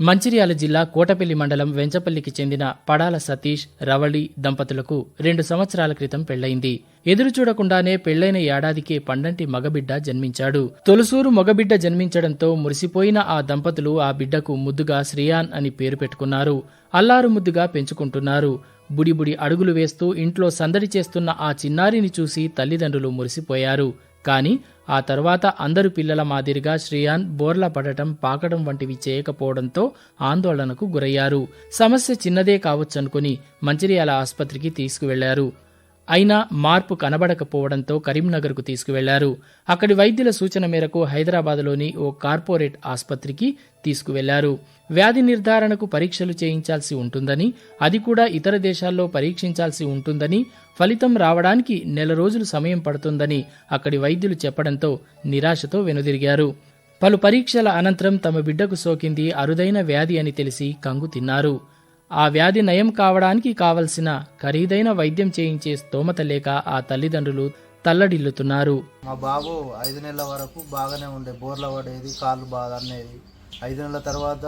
మంచిర్యాల జిల్లా కోటపల్లి మండలం వెంచపల్లికి చెందిన పడాల సతీష్ రవళి దంపతులకు రెండు సంవత్సరాల క్రితం పెళ్ళైంది ఎదురు చూడకుండానే పెళ్ళైన ఏడాదికే పండంటి మగబిడ్డ జన్మించాడు. తొలుసూరు మగబిడ్డ జన్మించడంతో మురిసిపోయిన ఆ దంపతులు ఆ బిడ్డకు ముద్దుగా శ్రీయాన్ అని పేరు పెట్టుకున్నారు. అల్లారు ముద్దుగా పెంచుకుంటున్నారు. బుడిబుడి అడుగులు వేస్తూ ఇంట్లో సందడి చేస్తున్న ఆ చిన్నారిని చూసి తల్లిదండ్రులు మురిసిపోయారు. కానీ ఆ తర్వాత అందరు పిల్లల మాదిరిగా శ్రేయాన్ బోర్ల పడటం పాకడం వంటివి చేయకపోవడంతో ఆందోళనకు గురయ్యారు. సమస్య చిన్నదే కావచ్చనుకుని మంచిర్యాల ఆసుపత్రికి తీసుకువెళ్ళారు. అయినా మార్పు కనబడకపోవడంతో కరీంనగర్కు తీసుకువెళ్ళారు. అక్కడి వైద్యుల సూచన మేరకు హైదరాబాద్లోని ఓ కార్పొరేట్ ఆసుపత్రికి తీసుకువెళ్ళారు. వ్యాధి నిర్ధారణకు పరీక్షలు చేయించాల్సి ఉంటుందని అది కూడా ఇతర దేశాల్లో పరీక్షించాల్సి ఉంటుందని ఫలితం రావడానికి నెల రోజులు సమయం పడుతుందని అక్కడి వైద్యులు చెప్పడంతో నిరాశతో వెనుదిరిగారు. పలు పరీక్షల అనంతరం తమ బిడ్డకు సోకింది అరుదైన వ్యాధి అని తెలిసి కంగు తిన్నారు. ఆ వ్యాధి నయం కావడానికి కావలసిన ఖరీదైన వైద్యం చేయించే స్తోమత లేక ఆ తల్లిదండ్రులు తల్లడిల్లుతున్నారు. మా బాబు ఐదు నెలల వరకు బాగానే ఉండే బోర్ల పడేది కాళ్ళు బాధ అనేది ఐదు నెలల తర్వాత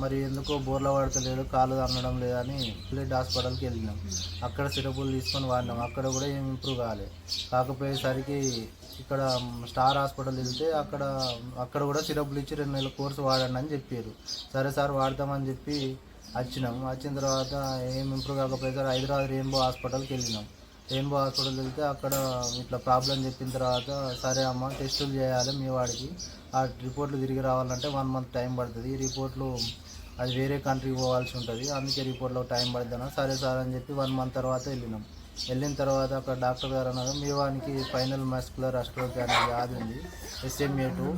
మరి ఎందుకో బోర్ల పడతలేడు కాళ్ళు అనడం లేదని ప్లేట్ హాస్పిటల్కి వెళ్ళినాం. అక్కడ సిరపులు తీసుకొని వాడినాం. అక్కడ కూడా ఏం ఇంప్రూవ్ కాలే. కాకపోయేసరికి ఇక్కడ స్టార్ హాస్పిటల్ వెళ్తే అక్కడ అక్కడ కూడా సిరపులు ఇచ్చి రెండు నెలల కోర్సు వాడండి అని చెప్పారు సరే సార్ వాడతామని చెప్పి వచ్చినాం. వచ్చిన తర్వాత ఏం ఇంప్రూవ్ కాకపోయేసరికి హైదరాబాద్ రెయిన్బో హాస్పిటల్కి వెళ్ళినాం. రెయిన్బో హాస్పిటల్ వెళ్తే అక్కడ ఇట్లా ప్రాబ్లం చెప్పిన తర్వాత సరే అమ్మ టెస్టులు చేయాలి మీ వాడికి. ఆ రిపోర్ట్లు తిరిగి రావాలంటే వన్ మంత్ టైం పడుతుంది. ఈ రిపోర్ట్లు అది వేరే కంట్రీకి పోవాల్సి ఉంటుంది. అందుకే రిపోర్ట్లో టైం పడుతుంది సరే సార్ అని చెప్పి వన్ మంత్ తర్వాత వెళ్ళినాం. వెళ్ళిన తర్వాత అక్కడ డాక్టర్ గారు అన్నారు మీ వానికి ఫైనల్ మస్కులర్ అస్ట్రోక్ అనే వ్యాధి ఉంది ఎస్ఎంఏ టూ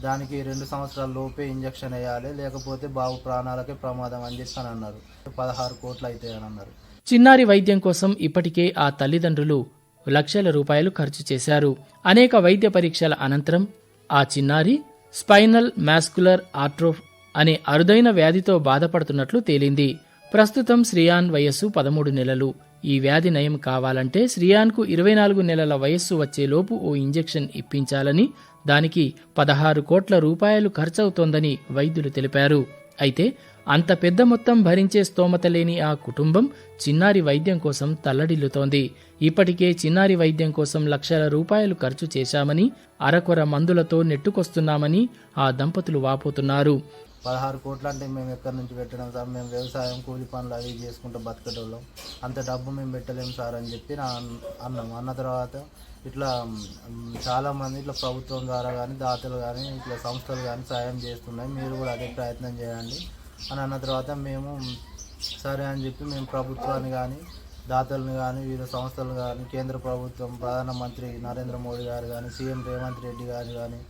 దానికి రెండు సంవత్సరాల లోపే ఇంజక్షన్ వేయాలి లేకపోతే బాబు ప్రాణాలకే ప్రమాదం అని చెప్పి అని అన్నారు. పదహారు కోట్లు అవుతాయి అని అన్నారు. చిన్నారి వైద్యం కోసం ఇప్పటికే ఆ తల్లిదండ్రులు లక్షల రూపాయలు ఖర్చు చేశారు. అనేక వైద్య పరీక్షల అనంతరం ఆ చిన్నారి స్పైనల్ మాస్కులర్ ఆట్రోఫ్ అనే అరుదైన వ్యాధితో బాధపడుతున్నట్లు తేలింది. ప్రస్తుతం శ్రియాన్ వయస్సు పదమూడు నెలలు. ఈ వ్యాధి నయం కావాలంటే శ్రియాన్కు ఇరవై నాలుగు నెలల వయస్సు వచ్చేలోపు ఓ ఇంజెక్షన్ ఇప్పించాలని దానికి పదహారు కోట్ల రూపాయలు ఖర్చవుతోందని వైద్యులు తెలిపారు. అయితే అంత పెద్ద మొత్తం భరించే స్తోమత లేని ఆ కుటుంబం చిన్నారి వైద్యం కోసం తల్లడిల్లుతోంది. ఇప్పటికే చిన్నారి వైద్యం కోసం లక్షల రూపాయలు ఖర్చు చేశామని అరకొర మందులతో నెట్టుకొస్తున్నామని ఆ దంపతులు వాపోతున్నారు. పదహారు కోట్లు అంటే మేము ఎక్కడి నుంచి పెట్టడం సార్? మేము వ్యవసాయం కూలి పనులు అవి చేసుకుంటూ బతికేటోళ్ళం. అంత డబ్బు మేము పెట్టలేము సార్ అని చెప్పి నా అన్నాం అన్న తర్వాత ఇట్లా చాలామంది ఇట్లా ప్రభుత్వం ద్వారా కానీ దాతలు కానీ ఇట్లా సంస్థలు కానీ సాయం చేస్తున్నాయి. మీరు కూడా అదే ప్రయత్నం చేయండి అని అన్న తర్వాత మేము సరే అని చెప్పి మేము ప్రభుత్వాన్ని కానీ దాతలను కానీ వివిధ సంస్థలు కానీ కేంద్ర ప్రభుత్వం ప్రధానమంత్రి నరేంద్ర మోడీ గారు కానీ సీఎం రేవంత్ రెడ్డి గారు కానీ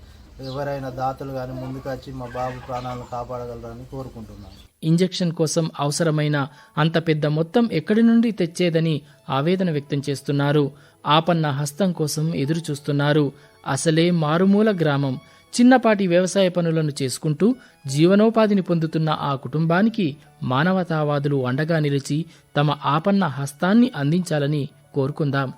ఎవరైనా దాతలు కానీ ముందుకు వచ్చి మా బాబు ప్రాణాలను కాపాడగలరని కోరుకుంటున్నాను. ఇంజెక్షన్ కోసం అవసరమైన అంత పెద్ద మొత్తం ఎక్కడి నుండి తెచ్చేదని ఆవేదన వ్యక్తం చేస్తున్నారు. ఆపన్న హస్తం కోసం ఎదురు చూస్తున్నారు అసలే మారుమూల గ్రామం. చిన్నపాటి వ్యవసాయ పనులను చేసుకుంటూ జీవనోపాధిని పొందుతున్న ఆ కుటుంబానికి మానవతావాదులు అండగా నిలిచి తమ ఆపన్న హస్తాన్ని అందించాలని కోరుకుందాం.